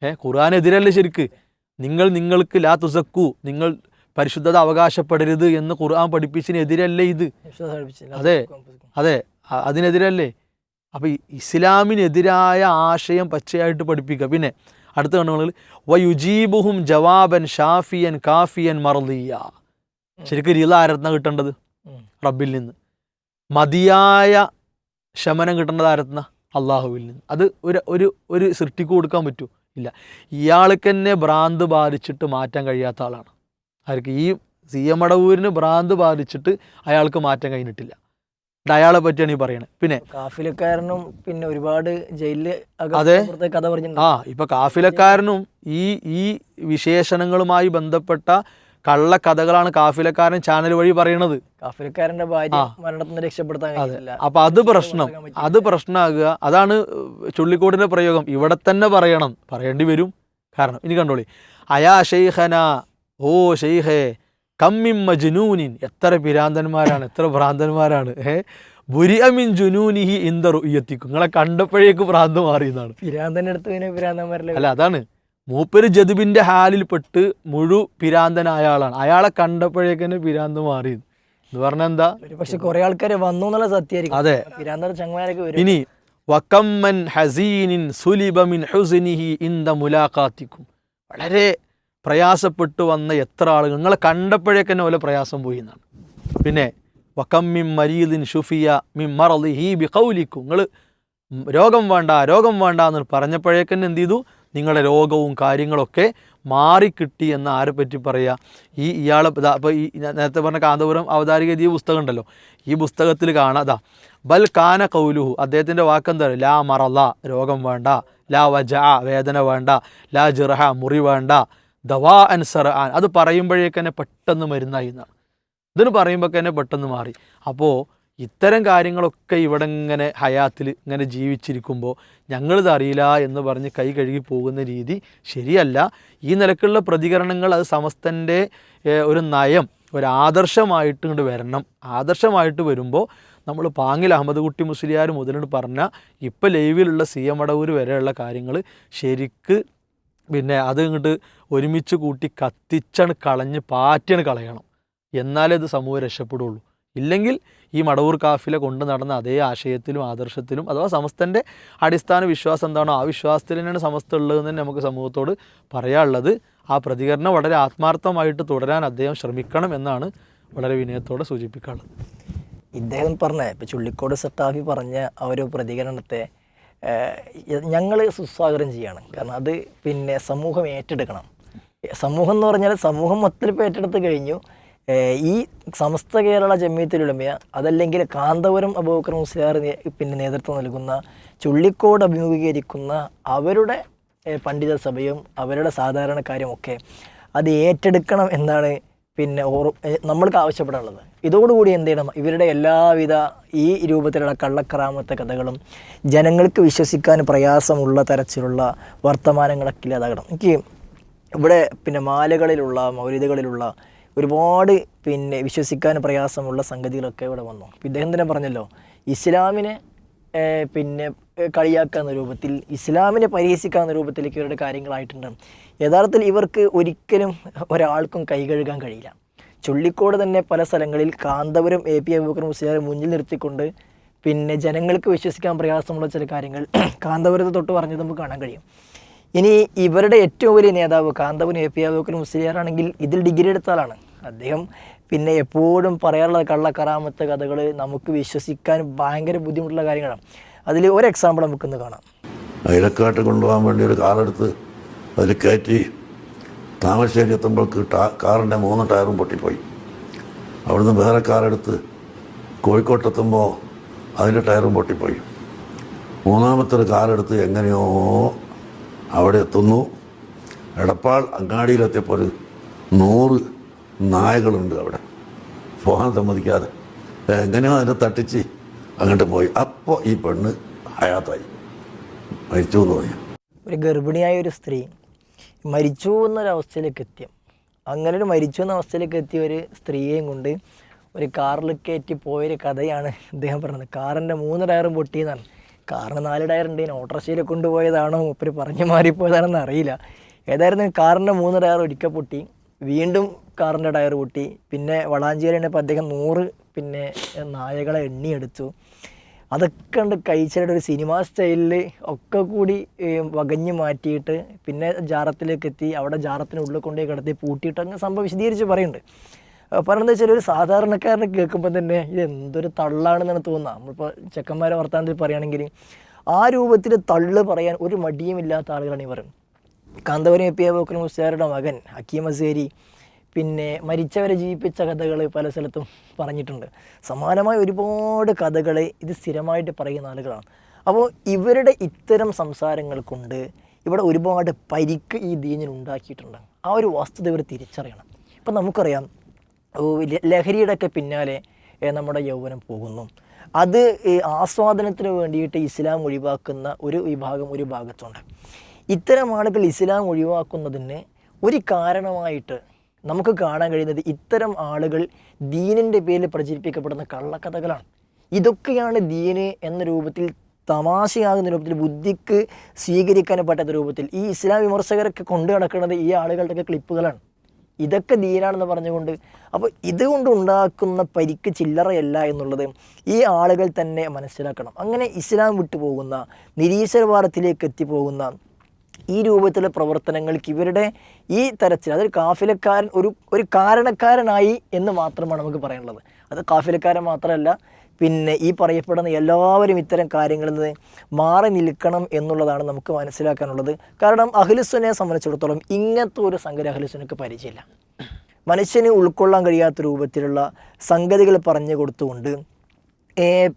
ഖുർആൻ ഖുർആാനെതിരല്ലേ ശരിക്ക്? നിങ്ങൾ നിങ്ങൾക്ക് ലാ തുസക്കു. നിങ്ങൾ പരിശുദ്ധത അവകാശപ്പെടരുത് എന്ന് ഖുർആൻ പഠിപ്പിച്ചതിനെതിരല്ലേ ഇത്? അതെ. അതെ. അതിനെതിരല്ലേ? അപ്പോൾ ഇസ്ലാമിനെതിരായ ആശയം പച്ചയായിട്ട് പഠിപ്പിക്കുക പിന്നെ അടുത്ത കണ്ണുകളിൽ വയുജീബുഹും ജവാബൻ ഷാഫിയൻ കാഫിയൻ മർദിയ. ശരിക്കും രീത ആരത്ന കിട്ടേണ്ടത്. റബ്ബിൽ നിന്ന്. മതിയായ ശമനം കിട്ടേണ്ടത് ആരത്ന അള്ളാഹുവിൽ നിന്ന്. അത് ഒരു ഒരു ഒരു സൃഷ്ടിക്ക് കൊടുക്കാൻ പറ്റൂ. ഇല്ല. ഇയാൾക്ക് തന്നെ ഭ്രാന്ത് ബാധിച്ചിട്ട് മാറ്റാൻ കഴിയാത്ത ആളാണ്. ആർക്ക് ഈ സി എം അടവൂരിന് ഭ്രാന്ത് ബാധിച്ചിട്ട് അയാൾക്ക് മാറ്റം കഴിഞ്ഞിട്ടില്ല. അയാളെ പറ്റിയാണ് ഈ പറയണത് പിന്നെ കാഫിലക്കാരനും പിന്നെ ഒരുപാട് ജയിലിൽ അതെ. കഥ പറഞ്ഞു ആ ഇപ്പൊ കാഫിലക്കാരനും ഈ ഈ വിശേഷണങ്ങളുമായി ബന്ധപ്പെട്ട കള്ള കഥകളാണ് കാഫിലക്കാരൻ ചാനൽ വഴി പറയുന്നത് കാഫിലക്കാരന്റെ ഭാര്യ മരണത്തിന് രക്ഷപ്പെടുത്താൻ അപ്പൊ അത് പ്രശ്നം. അത് പ്രശ്നമാകുക. അതാണ് ചുള്ളിക്കോടിന്റെ പ്രയോഗം. ഇവിടെ തന്നെ പറയണം. പറയേണ്ടി വരും. കാരണം ഇനി കണ്ടോളി. അയാ ഷെയ്ഖന ഓ ഷെയ്ഹേ കമ്മിം മജ്നൂനിൻ. എത്ര പിരാന്തന്മാരാണ് എത്ര ഭ്രാന്തന്മാരാണ് ഏ? ബുരിഅമിൻ ജുനൂനിഹി ഇന്ദ റുയ്യത്തിക്കും നിങ്ങളെ കണ്ടപ്പോഴേക്ക് ഭ്രാന്ത് പിന്നെ പിരാന്തന്മാരല്ലേ? അല്ല അതാണ്. മൂപ്പര് ജതുബിന്റെ ഹാലിൽപ്പെട്ട് മുഴു പിരാന്തനായ ആളാണ്. അയാളെ കണ്ടപ്പോഴേക്ക് തന്നെ പിരാന്ത് മാറി. എന്ന് പറഞ്ഞാൽ എന്താ? പക്ഷെ കുറെ ആൾക്കാരെ വന്നു എന്നുള്ള സത്യമായിരിക്കും. അതെ. ചങ്ങമാരൊക്കെ വരും. ഇനി വക്കമ്മൻ ഹസീനിൻ സുലിബമിൻ ഹുസിനിഹി ഇന്ദ മുലാഖാത്തിക്കും. വളരെ പ്രയാസപ്പെട്ടു വന്ന എത്ര ആളുകൾ നിങ്ങളെ കണ്ടപ്പോഴേക്ക് തന്നെ ഓല പ്രയാസം പോയി എന്നാണ്. പിന്നെ വക്കമ്മിൻ മരീദിൻ ഷുഫിയ മിൻ മറലി ഹി ബി കൗലിക്കും നിങ്ങൾ രോഗം വേണ്ട രോഗം വേണ്ട എന്ന് പറഞ്ഞപ്പോഴേക്ക് തന്നെ എന്ത് ചെയ്തു? നിങ്ങളുടെ രോഗവും കാര്യങ്ങളൊക്കെ മാറിക്കിട്ടി എന്ന് ആരെ പറ്റി പറയുക ഈ ഇയാളെ അപ്പോൾ ഈ നേരത്തെ പറഞ്ഞ കാന്തപുരം അവതാരിക ഈ പുസ്തകം ഉണ്ടല്ലോ. ഈ പുസ്തകത്തിൽ കാണാതാ ബൽ കാന കൗലുഹു അദ്ദേഹത്തിന്റെ വാക്കെന്താ? ലാ മറല രോഗം വേണ്ട. ലാ വജ വേദന വേണ്ട. ലാ ജിറഹ മുറി വേണ്ട. ദവാ അൻസർ ആൻ അത് പറയുമ്പോഴേക്ക് തന്നെ പെട്ടെന്ന് മരുന്നായി എന്നാണ് ഇതിന് പറയുമ്പോൾ തന്നെ പെട്ടെന്ന് മാറി. അപ്പോൾ ഇത്തരം കാര്യങ്ങളൊക്കെ ഇവിടെ ഇങ്ങനെ ഹയാത്തിൽ ഇങ്ങനെ ജീവിച്ചിരിക്കുമ്പോൾ ഞങ്ങളിത് അറിയില്ല എന്ന് പറഞ്ഞ് കൈ കഴുകി പോകുന്ന രീതി ശരിയല്ല. ഈ നിലക്കുള്ള പ്രതികരണങ്ങൾ അത് സമസ്തന്റെ ഒരു നയം ഒരു ആദർശമായിട്ട് ഇങ്ങോട്ട് വരണം. ആദർശമായിട്ട് വരുമ്പോൾ നമ്മൾ പാങ്ങിൽ അഹമ്മദ് കുട്ടി മുസ്ലിയാർ മുതലോട് പറഞ്ഞ ഇപ്പം ലൈവിലുള്ള സി എം അടവൂർ വരെയുള്ള കാര്യങ്ങൾ ശരിക്ക് പിന്നെ അത് ഇങ്ങോട്ട് ഒരുമിച്ച് കൂട്ടി കത്തിച്ചാണ് കളഞ്ഞ് പാറ്റിയാണ് കളയണം. എന്നാലേ ഇത് സമൂഹം രക്ഷപ്പെടുള്ളൂ. ഇല്ലെങ്കിൽ ഈ മടവൂർ കാഫില കൊണ്ട് നടന്ന അതേ ആശയത്തിലും ആദർശത്തിലും അഥവാ സമസ്തന്റെ അടിസ്ഥാന വിശ്വാസം എന്താണോ ആ വിശ്വാസത്തിൽ തന്നെയാണ് സമസ്ത ഉള്ളതെന്ന് തന്നെ നമുക്ക് സമൂഹത്തോട് പറയാനുള്ളത്. ആ പ്രതികരണം വളരെ ആത്മാർത്ഥമായിട്ട് തുടരാൻ അദ്ദേഹം ശ്രമിക്കണം എന്നാണ് വളരെ വിനയത്തോടെ സൂചിപ്പിക്കാനുള്ളത്. ഇദ്ദേഹം പറഞ്ഞ ഇപ്പോൾ ചുള്ളിക്കോട് സട്ടാഫി പറഞ്ഞ ആ ഒരു പ്രതികരണത്തെ ഞങ്ങൾ സുസ്വാഗതം ചെയ്യാണ്. കാരണം അത് പിന്നെ സമൂഹം ഏറ്റെടുക്കണം. സമൂഹം എന്ന് പറഞ്ഞാൽ സമൂഹം മൊത്തത്തിൽ ഇപ്പോൾ ഏറ്റെടുത്ത് കഴിഞ്ഞു. ഈ സമസ്ത കേരള ജമ്മിയത്തിലുടമയ അതല്ലെങ്കിൽ കാന്തപുരം അബൂബക്കർ മുസ്ലിയാർ പിന്നെ നേതൃത്വം നൽകുന്ന ചുള്ളിക്കോട് അഭിമുഖീകരിക്കുന്ന അവരുടെ പണ്ഡിത സഭയും അവരുടെ സാധാരണക്കാരും ഒക്കെ അത് ഏറ്റെടുക്കണം എന്നാണ് പിന്നെ നമ്മൾക്ക് ആവശ്യപ്പെടാനുള്ളത്. ഇതോടുകൂടി എന്ത് ചെയ്യണം? ഇവരുടെ എല്ലാവിധ ഈ രൂപത്തിലുള്ള കള്ളക്കറാമത്തെ കഥകളും ജനങ്ങൾക്ക് വിശ്വസിക്കാൻ പ്രയാസമുള്ള തരത്തിലുള്ള വർത്തമാനങ്ങളൊക്കെ ഇല്ലാതാകണം എനിക്ക് ഇവിടെ പിന്നെ മാലകളിലുള്ള മൗലികകളിലുള്ള ഒരുപാട് പിന്നെ വിശ്വസിക്കാൻ പ്രയാസമുള്ള സംഗതികളൊക്കെ ഇവിടെ വന്നു. ഇദ്ദേഹം തന്നെ പറഞ്ഞല്ലോ ഇസ്ലാമിനെ പിന്നെ കളിയാക്കാവുന്ന രൂപത്തിൽ ഇസ്ലാമിനെ പരിഹസിക്കാവുന്ന രൂപത്തിലേക്ക് ഇവരുടെ കാര്യങ്ങളായിട്ടുണ്ട്. യഥാർത്ഥത്തിൽ ഇവർക്ക് ഒരിക്കലും ഒരാൾക്കും കൈ കഴുകാൻ കഴിയില്ല. ചുള്ളിക്കോട് തന്നെ പല സ്ഥലങ്ങളിൽ കാന്തപുരം എ പി അബൂബക്കർ മുസ്ലിയാരെ മുന്നിൽ നിർത്തിക്കൊണ്ട് പിന്നെ ജനങ്ങൾക്ക് വിശ്വസിക്കാൻ പ്രയാസമുള്ള ചില കാര്യങ്ങൾ കാന്തപുരത്ത് തൊട്ട് പറഞ്ഞത് നമുക്ക് കാണാൻ കഴിയും. ഇനി ഇവരുടെ ഏറ്റവും വലിയ നേതാവ് കാന്തപുരം എ പി അബൂബക്കർ മുസ്ലിയാറാണെങ്കിൽ ഇതിൽ ഡിഗ്രി എടുത്ത ആളാണ് അദ്ദേഹം പിന്നെ എപ്പോഴും പറയാനുള്ള കള്ളക്കറാമത്തെ കഥകൾ നമുക്ക് വിശ്വസിക്കാൻ ഭയങ്കര ബുദ്ധിമുട്ടുള്ള കാര്യങ്ങളാണ്. അതിൽ ഒരു എക്സാമ്പിൾ നമുക്കൊന്ന് കാണാം. അയലക്കാട്ട് കൊണ്ടുപോകാൻ വേണ്ടി ഒരു കാറെടുത്ത് അതിൽ കയറ്റി താമരശ്ശേരി എത്തുമ്പോഴേക്ക് ടാ കാറിന്റെ മൂന്ന് ടയറും പൊട്ടിപ്പോയി. അവിടുന്ന് വേറെ കാറെടുത്ത് കോഴിക്കോട്ടെത്തുമ്പോൾ അതിന്റെ ടയറും പൊട്ടിപ്പോയി. മൂന്നാമത്തെ ഒരു കാറെടുത്ത് എങ്ങനെയോ അവിടെ എത്തുന്നു. എടപ്പാൾ അങ്ങാടിയിലെത്തിയപ്പോൾ ഒരു നൂറ് നായകളുണ്ട് അവിടെ. പോകാൻ സമ്മതിക്കാതെ. എങ്ങനെയോ അതിനെ തട്ടിച്ച് അങ്ങോട്ട് പോയി. അപ്പോൾ ഈ പെണ്ണ് ഹയാത്തായി മരിച്ചു എന്ന് പറഞ്ഞു. ഒരു ഗർഭിണിയായ ഒരു സ്ത്രീ മരിച്ചു എന്നൊരവസ്ഥയിലേക്ക് എത്തിയ അങ്ങനെ ഒരു മരിച്ചു എന്ന അവസ്ഥയിലേക്ക് എത്തിയ ഒരു സ്ത്രീയെയും കൊണ്ട് ഒരു കാറിൽ കയറ്റി പോയൊരു കഥയാണ് അദ്ദേഹം പറഞ്ഞത്. കാറിന്റെ മൂന്ന് ടയറും പൊട്ടിയെന്നാണ്. കാറിന് നാല് ടയർ ഉണ്ട്. ഓട്ടോറിക്ഷയിൽ കൊണ്ടുപോയതാണോ? മുപ്പര് പറഞ്ഞു മാറിപ്പോയതാണെന്ന് അറിയില്ല. ഏതായിരുന്നു കാറിന്റെ മൂന്ന് ടയർ ഒരിക്കൽ പൊട്ടി. വീണ്ടും കാറിന്റെ ടയർ പൊട്ടി. പിന്നെ വളാഞ്ചേരി എണ്ണപ്പോൾ അദ്ദേഹം നൂറ് പിന്നെ നായകളെ എണ്ണിയെടുത്തു. അതൊക്കെ ഉണ്ട് കഴിച്ചിട്ട് ഒരു സിനിമ സ്റ്റൈലിൽ ഒക്കെ കൂടി വകഞ്ഞ് മാറ്റിയിട്ട് പിന്നെ ജാറത്തിലേക്ക് എത്തി അവിടെ ജാറത്തിനുള്ളിൽ കൊണ്ടുപോയി കിടത്തി പൂട്ടിയിട്ട് അങ്ങനെ സംഭവം വിശദീകരിച്ച് പറയുന്നുണ്ട്. പറയുന്നത് വെച്ചാൽ ഒരു സാധാരണക്കാരനെ കേൾക്കുമ്പോൾ തന്നെ ഇത് എന്തൊരു തള്ളാണെന്നാണ് തോന്നുന്നത്. നമ്മളിപ്പോൾ ചെക്കന്മാരെ വർത്താനത്തിൽ പറയുകയാണെങ്കിൽ ആ രൂപത്തിൽ തള്ള് പറയാൻ ഒരു മടിയുമില്ലാത്ത ആളുകളാണ് ഇവർ കാന്തപുരം എ പി അബൂക്കർ മുസ്താരുടെ മകൻ ഹക്കീം അസേരി പിന്നെ മരിച്ചവരെ ജീവിപ്പിച്ച കഥകൾ പല സ്ഥലത്തും പറഞ്ഞിട്ടുണ്ട്. സമാനമായ ഒരുപാട് കഥകൾ ഇത് സ്ഥിരമായിട്ട് പറയുന്ന ആളുകളാണ്. അപ്പോൾ ഇവരുടെ ഇത്തരം സംസാരങ്ങൾ കൊണ്ട് ഇവിടെ ഒരുപാട് പരിക്ക് ഈ ദീനിന് ഉണ്ടാക്കിയിട്ടുണ്ട്. ആ ഒരു വസ്തുത ഇവർ തിരിച്ചറിയണം. ഇപ്പം നമുക്കറിയാം ലഹരിയുടെയൊക്കെ പിന്നാലെ നമ്മുടെ യൗവനം പോകുന്നു. അത് ആസ്വാദനത്തിന് വേണ്ടിയിട്ട് ഇസ്ലാം ഒഴിവാക്കുന്ന ഒരു വിഭാഗം ഒരു ഭാഗത്തുണ്ട്. ഇത്തരം ആളുകൾ ഇസ്ലാം ഒഴിവാക്കുന്നതിന് ഒരു കാരണമായിട്ട് നമുക്ക് കാണാൻ കഴിയുന്നത് ഇത്തരം ആളുകൾ ദീനിന്റെ പേരിൽ പ്രചരിപ്പിക്കപ്പെടുന്ന കള്ളക്കഥകളാണ്. ഇതൊക്കെയാണ് ദീന് എന്ന രൂപത്തിൽ തമാശയാകുന്ന രൂപത്തിൽ ബുദ്ധിക്ക് സ്വീകരിക്കാൻ പറ്റാത്ത രൂപത്തിൽ ഈ ഇസ്ലാം വിമർശകരൊക്കെ കൊണ്ടു നടക്കുന്നത് ഈ ആളുകളുടെയൊക്കെ ക്ലിപ്പുകളാണ്. ഇതൊക്കെ ദീനാണെന്ന് പറഞ്ഞുകൊണ്ട് അപ്പോൾ ഇതുകൊണ്ട് ഉണ്ടാക്കുന്ന പരിക്ക് ചില്ലറയല്ല എന്നുള്ളത് ഈ ആളുകൾ തന്നെ മനസ്സിലാക്കണം. അങ്ങനെ ഇസ്ലാം വിട്ടുപോകുന്ന നിരീശ്വരവാദത്തിലേക്ക് എത്തിപ്പോകുന്ന ഈ രൂപത്തിലുള്ള പ്രവർത്തനങ്ങൾക്ക് ഇവരുടെ ഈ തരത്തിൽ അതൊരു കാഫിലക്കാരൻ ഒരു ഒരു കാരണക്കാരനായി എന്ന് മാത്രമാണ് നമുക്ക് പറയാനുള്ളത്. അത് കാഫിലക്കാരൻ മാത്രമല്ല പിന്നെ ഈ പറയപ്പെടുന്ന എല്ലാവരും ഇത്തരം കാര്യങ്ങളിൽ നിന്ന് മാറി നിൽക്കണം എന്നുള്ളതാണ് നമുക്ക് മനസ്സിലാക്കാനുള്ളത്. കാരണം അഖിലുസുനെ സംബന്ധിച്ചിടത്തോളം ഇങ്ങനത്തെ ഒരു സംഗതി അഖിലുസുനക്ക് പരിചയമില്ല. മനുഷ്യന് ഉൾക്കൊള്ളാൻ കഴിയാത്ത രൂപത്തിലുള്ള സംഗതികൾ പറഞ്ഞു കൊടുത്തുകൊണ്ട്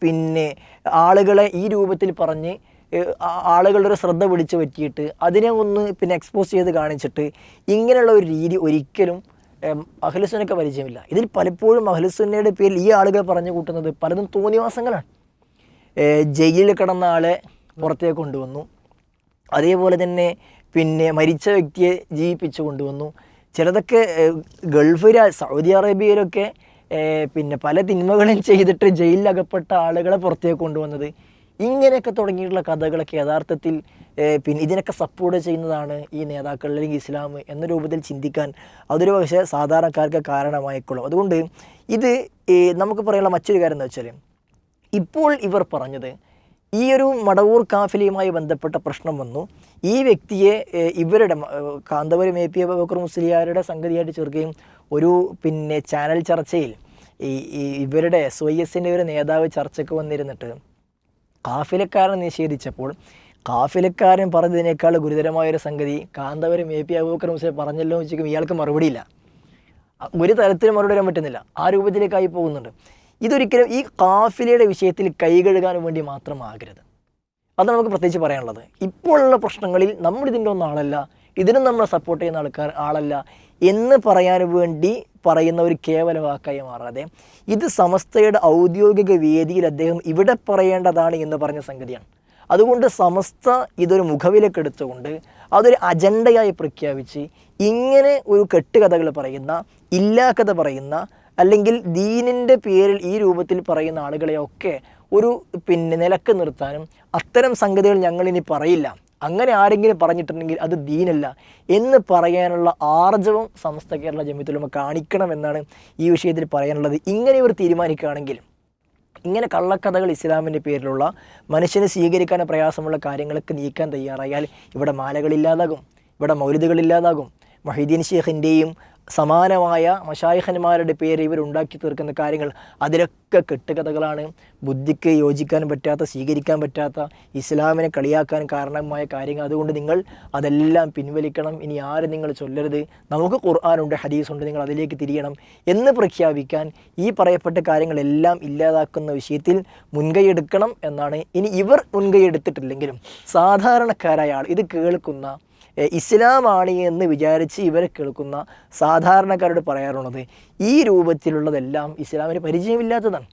പിന്നെ ആളുകളെ ഈ രൂപത്തിൽ പറഞ്ഞ് ആളുകളുടെ ഒരു ശ്രദ്ധ പിടിച്ചു പറ്റിയിട്ട് അതിനെ ഒന്ന് പിന്നെ എക്സ്പോസ് ചെയ്ത് കാണിച്ചിട്ട് ഇങ്ങനെയുള്ള ഒരു രീതി ഒരിക്കലും അഖിലസുനൊക്കെ പരിചയമില്ല. ഇതിൽ പലപ്പോഴും അഹ്ലുസുന്നയുടെ പേരിൽ ഈ ആളുകൾ പറഞ്ഞു കൂട്ടുന്നത് പലതും തോന്നിവാസങ്ങളാണ്. ജയിലിൽ കിടന്ന ആളെ പുറത്തേക്ക് കൊണ്ടുവന്നു. അതേപോലെ തന്നെ പിന്നെ മരിച്ച വ്യക്തിയെ ജീവിപ്പിച്ചു കൊണ്ടുവന്നു. ചിലതൊക്കെ ഗൾഫ് സൗദി അറേബ്യയിലൊക്കെ പിന്നെ പല തിന്മകളും ചെയ്തിട്ട് ജയിലിൽ അകപ്പെട്ട ആളുകളെ പുറത്തേക്ക് കൊണ്ടുവന്നത് ഇങ്ങനെയൊക്കെ തുടങ്ങിയിട്ടുള്ള കഥകളൊക്കെ യഥാർത്ഥത്തിൽ പിന്നെ ഇതിനൊക്കെ സപ്പോർട്ട് ചെയ്യുന്നതാണ് ഈ നേതാക്കൾ അല്ലെങ്കിൽ ഇസ്ലാം എന്ന രൂപത്തിൽ ചിന്തിക്കാൻ അതൊരു പക്ഷേ സാധാരണക്കാർക്ക് കാരണമായിക്കൊള്ളും. അതുകൊണ്ട് ഇത് നമുക്ക് പറയാനുള്ള മറ്റൊരു കാര്യം എന്ന് വെച്ചാൽ ഇപ്പോൾ ഇവർ പറഞ്ഞത് ഈ ഒരു മടവൂർ കാഫിലയുമായി ബന്ധപ്പെട്ട പ്രശ്നം വന്നു. ഈ വ്യക്തിയെ ഇവരുടെ കാന്തപുരം എ പി അബക്കർ മുസ്ലിയാരുടെ സംഗതിയായിട്ട് ചേർക്കുകയും ഒരു പിന്നെ ചാനൽ ചർച്ചയിൽ ഈ ഇവരുടെ എസിന്റെ ഒരു നേതാവ് ചർച്ചയ്ക്ക് വന്നിരുന്നിട്ട് കാഫിലക്കാരൻ നിഷേധിച്ചപ്പോൾ കാഫിലക്കാരൻ പറഞ്ഞതിനേക്കാൾ ഗുരുതരമായൊരു സംഗതി കാന്തപുരം എ പി അബൂബക്കർ മുസ്ലിം പറഞ്ഞല്ലോ ചോദിക്കും ഇയാൾക്ക് മറുപടിയില്ല. ഒരു തരത്തിലും മറുപടി വരാൻ പറ്റുന്നില്ല. ആ രൂപത്തിലേക്കായി പോകുന്നുണ്ട്. ഇതൊരിക്കലും ഈ കാഫിലയുടെ വിഷയത്തിൽ കൈ കഴുകാൻ വേണ്ടി മാത്രമാകരുത്. അത് നമുക്ക് പ്രത്യേകിച്ച് പറയാനുള്ളത്. ഇപ്പോഴുള്ള പ്രശ്നങ്ങളിൽ നമ്മൾ ഇതിന്റെ ഒന്നും ആളല്ല ഇതിനും നമ്മളെ സപ്പോർട്ട് ചെയ്യുന്ന ആൾക്കാർ ആളല്ല എന്ന് പറയാൻ വേണ്ടി പറയുന്ന ഒരു കേവല വാക്കായി മാറാതെ ഇത് സമസ്തയുടെ ഔദ്യോഗിക വേദിയിൽ അദ്ദേഹം ഇവിടെ പറയേണ്ടതാണ് എന്ന് പറഞ്ഞ സംഗതിയാണ്. അതുകൊണ്ട് സമസ്ത ഇതൊരു മുഖവിലക്കെടുത്തുകൊണ്ട് അതൊരു അജണ്ടയായി പ്രഖ്യാപിച്ച് ഇങ്ങനെ ഒരു കെട്ടുകഥകൾ പറയുന്ന ഇല്ലാക്കഥ പറയുന്ന അല്ലെങ്കിൽ ദീനിന്റെ പേരിൽ ഈ രൂപത്തിൽ പറയുന്ന ആളുകളെയൊക്കെ ഒരു പിന്നെ നിലയ്ക്ക് നിർത്താനും അത്തരം സംഗതികൾ ഞങ്ങളിനി പറയില്ല. അങ്ങനെ ആരെങ്കിലും പറഞ്ഞിട്ടുണ്ടെങ്കിൽ അത് ദീനല്ല എന്ന് പറയാനുള്ള ആർജവം സമസ്ത കേരള കാണിക്കണം എന്നാണ് ഈ വിഷയത്തിൽ പറയാനുള്ളത്. ഇങ്ങനെ ഇവർ തീരുമാനിക്കുകയാണെങ്കിൽ ഇങ്ങനെ കള്ളക്കഥകൾ ഇസ്ലാമിന്റെ പേരിലുള്ള മനുഷ്യനെ സ്വീകരിക്കാൻ പ്രയാസമുള്ള കാര്യങ്ങളൊക്കെ നീക്കാൻ തയ്യാറായാൽ ഇവിടെ മാലകളില്ലാതാകും ഇവിടെ മൗലിദുകളില്ലാതാകും മൊഹീദ്ദീൻ ഷേഖിന്റെയും സമാനമായ മഷായിഖന്മാരുടെ പേര് ഇവർ ഉണ്ടാക്കി തീർക്കുന്ന കാര്യങ്ങൾ അതിലൊക്കെ കെട്ടുകഥകളാണ്. ബുദ്ധിക്ക് യോജിക്കാൻ പറ്റാത്ത സ്വീകരിക്കാൻ പറ്റാത്ത ഇസ്ലാമിനെ കളിയാക്കാൻ കാരണമായ കാര്യങ്ങൾ. അതുകൊണ്ട് നിങ്ങൾ അതെല്ലാം പിൻവലിക്കണം. ഇനി ആരും നിങ്ങൾ ചൊല്ലരുത്? നമുക്ക് ഖുർആാനുണ്ട് ഹദീസുണ്ട് നിങ്ങൾ അതിലേക്ക് തിരിയണം എന്ന് പ്രഖ്യാപിക്കാൻ ഈ പറയപ്പെട്ട കാര്യങ്ങളെല്ലാം ഇല്ലാതാക്കുന്ന വിഷയത്തിൽ മുൻകൈയെടുക്കണം എന്നാണ്. ഇനി ഇവർ മുൻകൈയെടുത്തിട്ടില്ലെങ്കിലും സാധാരണക്കാരായ ആൾ ഇത് കേൾക്കുന്ന ഇസ്ലാമാണ് എന്ന് വിചാരിച്ച് ഇവരെ കേൾക്കുന്ന സാധാരണക്കാരോട് പറയാറുള്ളത് ഈ രൂപത്തിലുള്ളതെല്ലാം ഇസ്ലാമിന് പരിചയമില്ലാത്തതാണ്.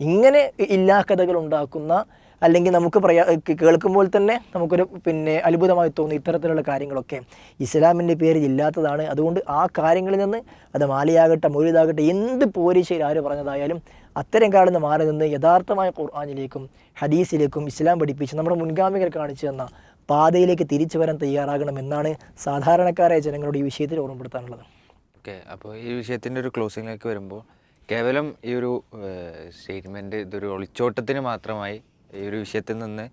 ഇങ്ങനെ ഇല്ലാ കഥകൾ ഉണ്ടാക്കുന്ന അല്ലെങ്കിൽ നമുക്ക് പറയാ കേൾക്കുമ്പോൾ തന്നെ നമുക്കൊരു പിന്നെ അത്ഭുതമായി തോന്നുന്ന ഇത്തരത്തിലുള്ള കാര്യങ്ങളൊക്കെ. ഇസ്ലാമിന്റെ പേരിൽ ഇല്ലാത്തതാണ്. അതുകൊണ്ട് ആ കാര്യങ്ങളിൽ നിന്ന് അത് മാലയാകട്ടെ മൊഴിതാകട്ടെ എന്ത് പോരീശയിൽ ആര് പറഞ്ഞതായാലും അത്തരം കാലം മാറി നിന്ന് യഥാർത്ഥമായ ഖുർആാനിലേക്കും ഹദീസിലേക്കും ഇസ്ലാം പഠിപ്പിച്ച് നമ്മുടെ മുൻഗാമികൾ കാണിച്ചു തന്ന പാതയിലേക്ക് തിരിച്ചു വരാൻ തയ്യാറാകണമെന്നാണ് സാധാരണക്കാരായ ജനങ്ങളോട് ഈ വിഷയത്തിൽ ഓർമ്മപ്പെടുത്താനുള്ളത്. ഓക്കെ അപ്പോൾ ഈ വിഷയത്തിന്റെ ഒരു ക്ലോസിങ്ങിലേക്ക് വരുമ്പോൾ കേവലം ഈ ഒരു സ്റ്റേറ്റ്മെന്റ് ഇതൊരു ഒളിച്ചോട്ടത്തിന് മാത്രമായി ഈ ഒരു വിഷയത്തിൽ നിന്ന്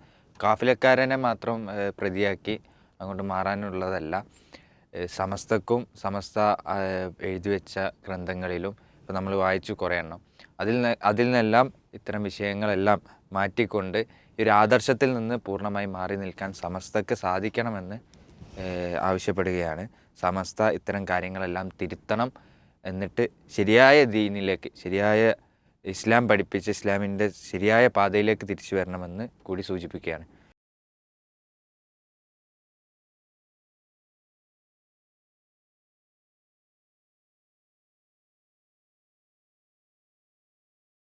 കാഫിലക്കാരനെ മാത്രം പ്രതിയാക്കി അങ്ങോട്ട് മാറാനുള്ളതല്ല. സമസ്തക്കും സമസ്ത എഴുതി വെച്ച ഗ്രന്ഥങ്ങളിലും ഇപ്പോൾ നമ്മൾ വായിച്ചു കുറേ എണ്ണം. അതിൽ അതിൽ നിന്നെല്ലാം ഇത്തരം വിഷയങ്ങളെല്ലാം മാറ്റിക്കൊണ്ട് ഒരു ആദർശത്തിൽ നിന്ന് പൂർണമായി മാറി നിൽക്കാൻ സമസ്തക്ക് സാധിക്കണമെന്ന് ആവശ്യപ്പെടുകയാണ്. സമസ്ത ഇത്തരം കാര്യങ്ങളെല്ലാം തിരുത്തണം എന്നിട്ട് ശരിയായ ദീനിലേക്ക് ശരിയായ ഇസ്ലാം പഠിപ്പിച്ച് ഇസ്ലാമിന്റെ ശരിയായ പാതയിലേക്ക് തിരിച്ചു വരണമെന്ന് കൂടി സൂചിപ്പിക്കുകയാണ്.